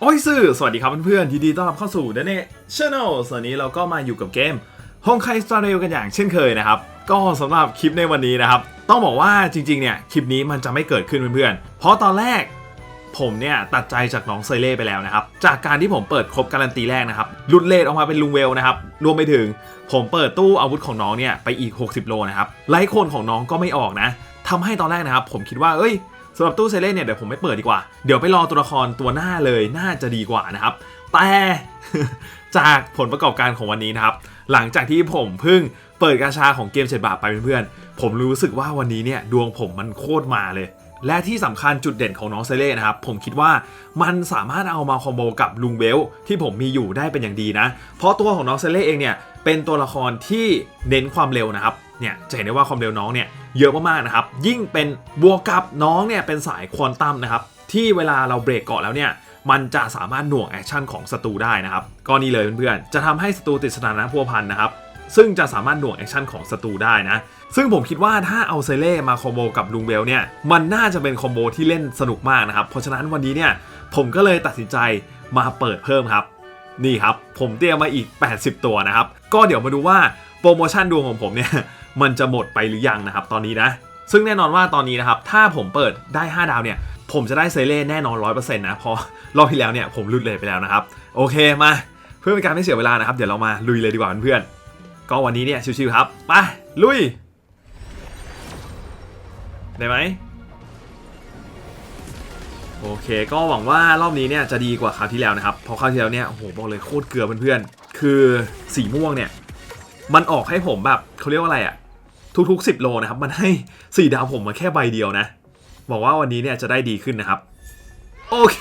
โอ้ยสื่อสวัสดีครับเพื่อนๆยินดีต้อนรับเข้าสู่เดนเน่ช n แนลส่วนนี้เราก็มาอยู่กับเกมฮงไคสตาร์เรลกันอย่างเช่นเคยนะครับ ก็สำหรับคลิปในวันนี้นะครับ ต้องบอกว่าจริงๆเนี่ยคลิปนี้มันจะไม่เกิดขึ้นเพื่อนๆ เพราะตอนแรกผมเนี่ยตัดใจจากน้องเซเล่ไปแล้วนะครับ จากการที่ผมเปิดครบการันตีแรกนะครับลุดเลทออกมาเป็นลุงเวลนะครับ รวมไปถึงผมเปิดตู้อาวุธของน้องเนี่ยไปอีก 60 โลนะครับไลท์โคนของน้องก็ไม่ออกนะทำให้ตอนแรกนะครับผมคิดว่าเอ้ย สำหรับตู้เซเล่นเนี่ยเดี๋ยวผมไม่เปิดดีกว่า เดี๋ยวไปรอตัวละครตัวหน้าเลยน่าจะดีกว่านะครับ แต่จากผลประกอบการของวันนี้นะครับ หลังจากที่ผมเพิ่งเปิดกาชาของเกมเจ็ดบาทไปเพื่อนๆ ผมรู้สึกว่าวันนี้เนี่ยดวงผมมันโคตรมาเลย และที่สำคัญจุดเด่นของน้องเซเล่นะครับ ผมคิดว่ามันสามารถเอามาคอมโบกับลุงเวลที่ผมมีอยู่ได้เป็นอย่างดีนะ เพราะตัวของน้องเซเล่เองเนี่ย เป็นตัวละครที่เน้นความเร็วนะครับเนี่ยจะเห็นได้ว่าความเร็วน้องเนี่ยเยอะมากๆนะครับ ยิ่งเป็นบวกกับน้องเนี่ยเป็นสายควอนตัมนะครับที่เวลาเราเบรกเกาะแล้วเนี่ยมันจะสามารถหน่วงแอคชั่นของศัตรูได้นะครับก็นี่เลยเพื่อนๆจะทำให้ศัตรูติดสถานะพัวพันนะครับซึ่งจะสามารถหน่วงแอคชั่นของศัตรูได้นะ ซึ่งผมคิดว่าถ้าเอาเซเล่มาคอมโบกับลุงเบลเนี่ย มันน่าจะเป็นคอมโบที่เล่นสนุกมากนะครับ เพราะฉะนั้นวันนี้เนี่ย ผมก็เลยตัดสินใจมาเปิดเพิ่มครับ นี่ครับผมเตรียมมาอีก 80 ตัวนะครับ ก็เดี๋ยวมาดูว่าโปรโมชั่นดวงของผมเนี่ยมันจะหมดไปหรือยังนะครับ ตอนนี้นะ ซึ่งแน่นอนว่าตอนนี้นะครับ ถ้าผมเปิดได้ 5 ดาวเนี่ย ผมจะได้เซเล่แน่นอน 100%นะเพราะรอบที่แล้วเนี่ยผมลุดเลยไปแล้วนะครับ โอเคมาเพื่อเป็นการไม่เสียเวลานะครับ เดี๋ยวเรามาลุยเลยดีกว่าเพื่อนๆก็วันนี้เนี่ยชิวๆครับไปลุย ได้ไหม โอเค ก็หวังว่ารอบนี้เนี่ยจะดีกว่าคราวที่แล้วนะครับเพราะคราวที่แล้วเนี่ยโอ้โหบอกเลยโคตรเกลือเพื่อนๆคือสีม่วงเนี่ยมันออกให้ผมแบบเขาเรียกว่าอะไรอะทุกๆ 10 โลนะครับ มันให้สี่ดาวผมมาแค่ใบเดียวนะบอกว่าวันนี้เนี่ยจะได้ดีขึ้นนะครับ โอเค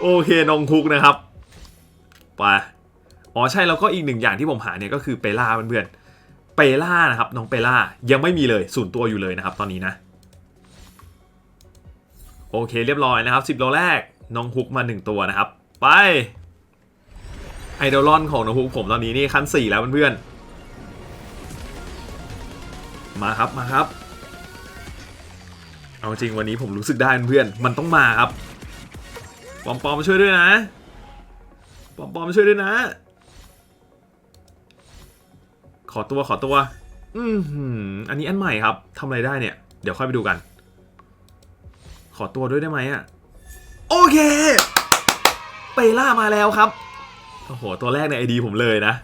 โอเคนองคุกนะครับไปอ๋อใช่แล้วก็อีกหนึ่งอย่างที่ผมหาเนี่ยก็คือเปล่าเพื่อนๆเปล่านะครับน้องเปล่ายังไม่มีเลยศูนย์ตัวอยู่เลยนะครับ ตอนนี้นะ โอเคเรียบร้อยนะครับ 10โลแรกน้องฮุกมา 1 ตัวนะครับ ไปไอเดอลอนของน้องฮุกผมตอนนี้นี่ขั้น 4 แล้วเพื่อนๆมาครับมาครับ เอาจริงวันนี้ผมรู้สึกได้เพื่อนๆมันต้องมาครับปอมปอมช่วยด้วยนะปอมปอมช่วยด้วยนะ ขอตัวขอตัว อือหืออันนี้อันใหม่ครับทำอะไรได้เนี่ย เดี๋ยวค่อยไปดูกัน ขอตัวด้วยได้ไหมอะ โอเค เปล่ามาแล้วครับ โอ้โห ตัวแรกในไอดีผมเลยนะ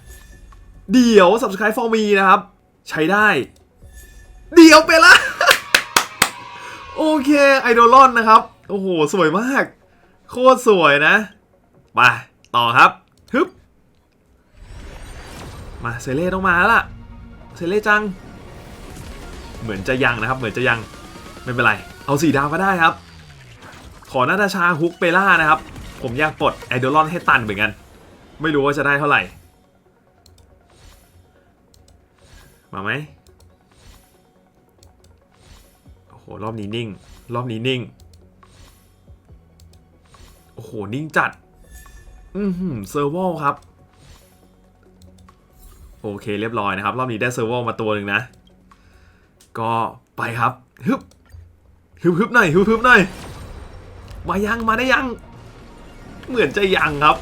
เดี๋ยว subscribe for me นะครับ ใช้ได้ เดี๋ยวเปล่าโอเคไอดอลอนนะครับ โอ้โห สวยมาก โคตรสวยนะไปต่อครับฮึบมาเซเล่ต้องมาแล้วล่ะเซเล่จัง เหมือนจะยังนะครับ เหมือนจะยัง ไม่เป็นไร เอาสีดาวก็ได้ครับ ขอนาตาชาฮุกเปล่านะครับ ผมอยากปลดไอเดอลอนให้ตันเหมือนกัน ไม่รู้ว่าจะได้เท่าไหร่ มาไหมโอ้โห รอบนี้นิ่ง รอบนี้นิ่ง โอ้โห นิ่งจัด อือหือเซอร์วลครับ โอเคเรียบร้อยนะครับ รอบนี้ได้เซอร์วลมาตัวหนึ่งนะ ก็ไปครับฮึบ ฮึบฮึบหน่อยฮึบฮึบหน่อยมายังมาได้ยัง เหมือนจะยังครับ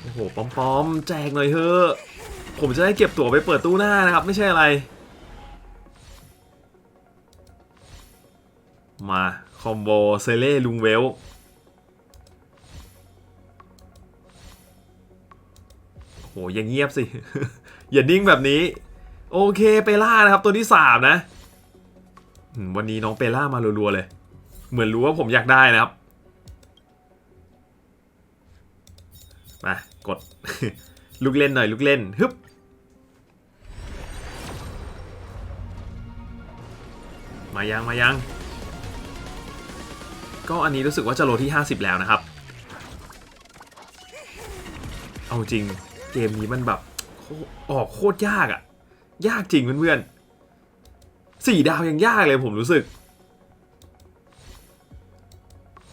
โอ้โหปอมปอมๆแจกหน่อยเถอะผมจะได้เก็บตั๋วไปเปิดตู้หน้านะครับ ไม่ใช่อะไร มาคอมโบเซเล่ลุงเวลโหอย่างเงียบสิ อย่านิ่งแบบนี้ โอเคเปล่านะครับตัวที่สามนะ วันนี้น้องเปล่ามารัวๆเลย เหมือนรู้ว่าผมอยากได้นะครับ มากด ลูกเล่นหน่อยลูกเล่นฮึบมายังมายัง ก็อันนี้รู้สึกว่าจะโลที่ 50 แล้วนะครับ เอาจริงเกมนี้มันแบบออกโคตรยากอะ ยากจริงเพื่อนๆสี่ดาวยังยากเลยผมรู้สึก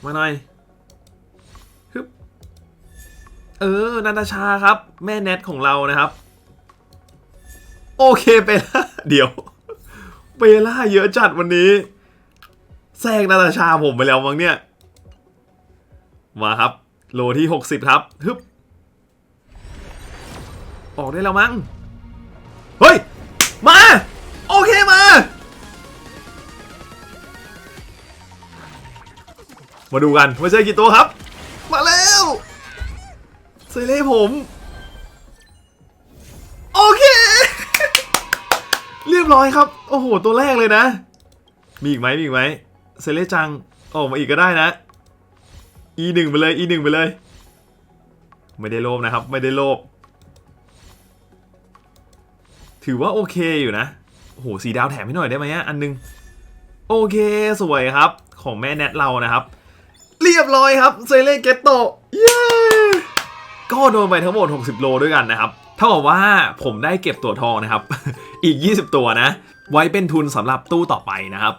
มาหน่อยฮึบเออนาตาชาครับ แม่แนทของเรานะครับ โอเคเปล่าเดี๋ยวเปล่าเยอะจัดวันนี้แซงนาตาชาผมไปแล้วมั้งเนี่ย มาครับ โลที่ 60 ครับฮึบออกได้แล้วมั้ง เฮ้ย มา โอเคมามาดูกันว่าจะได้กี่ตัวครับ มาแล้วเซเล่ผม โอเค เรียบร้อยครับ โอ้โห ตัวแรกเลยนะ มีอีกไหมมีอีกไหมเซเล่จังออกมาอีกก็ได้นะ e หนึ่งไปเลย e หนึ่งไปเลย ไม่ได้โลภนะครับ ไม่ได้โลภ ถือว่าโอเคอยู่นะ โอ้โหสีดาวแถมให้หน่อยได้ไหมอะอันนึง โอเคสวยครับ ของแม่แนทเรานะครับ เรียบร้อยครับเซเล่เกตโตเย้ก็โดนไปทั้งหมด 60 โลด้วยกันนะครับเท่ากับว่าผมได้เก็บตัวทองนะครับ อีก 20 ตัวนะ ไว้เป็นทุนสำหรับตู้ต่อไปนะครับ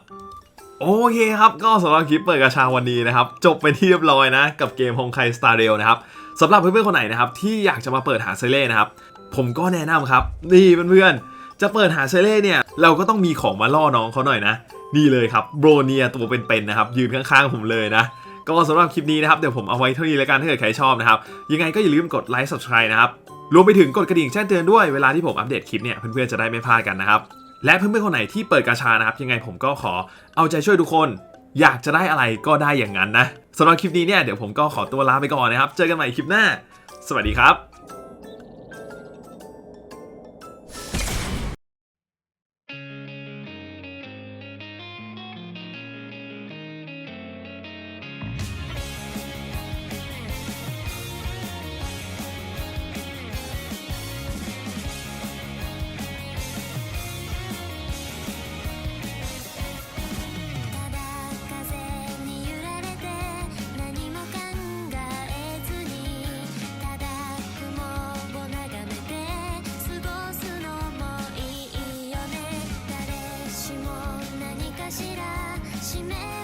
โอเคครับ ก็สำหรับคลิปเปิดกระชาวันนี้นะครับ จบไปที่เรียบร้อยนะ กับเกม h o n k a i Star Rail นะครับสำหรับเพื่อนๆคนไหนนะครับ ที่อยากจะมาเปิดหาเซเล่นะครับ ผมก็แนะนำครับ นี่เพื่อนๆจะเปิดหาเซเล่เนี่ย เราก็ต้องมีของมาล่อน้องเขาหน่อยนะ นี่เลยครับโบรเนียตัวเป็นๆนะครับ ยืนข้างๆผมเลยนะก็สำหรับคลิปนี้นะครับ เดี๋ยวผมเอาไว้เท่านี้แล้วกันถ้าเกิดใครชอบนะครับ ยังไงก็อย่าลืมกดไลค์ subscribe นะครับ รวมไปถึงกดกระดิ่งแจ้งเตือนด้วยเวลาที่ผมอัปเดตคลิปเนี่ยเพื่อนๆจะได้ไม่พลาดกันนะครับ และเพื่อนๆคนไหนที่เปิดกาชานะครับ ยังไงผมก็ขอเอาใจช่วยทุกคน อยากจะได้อะไรก็ได้อย่างนั้นนะสำหรับคลิปนี้เนี่ยเดี๋ยวผมก็ขอตัวลาไปก่อนนะครับ เจอกันใหม่คลิปหน้า สวัสดีครับ しめ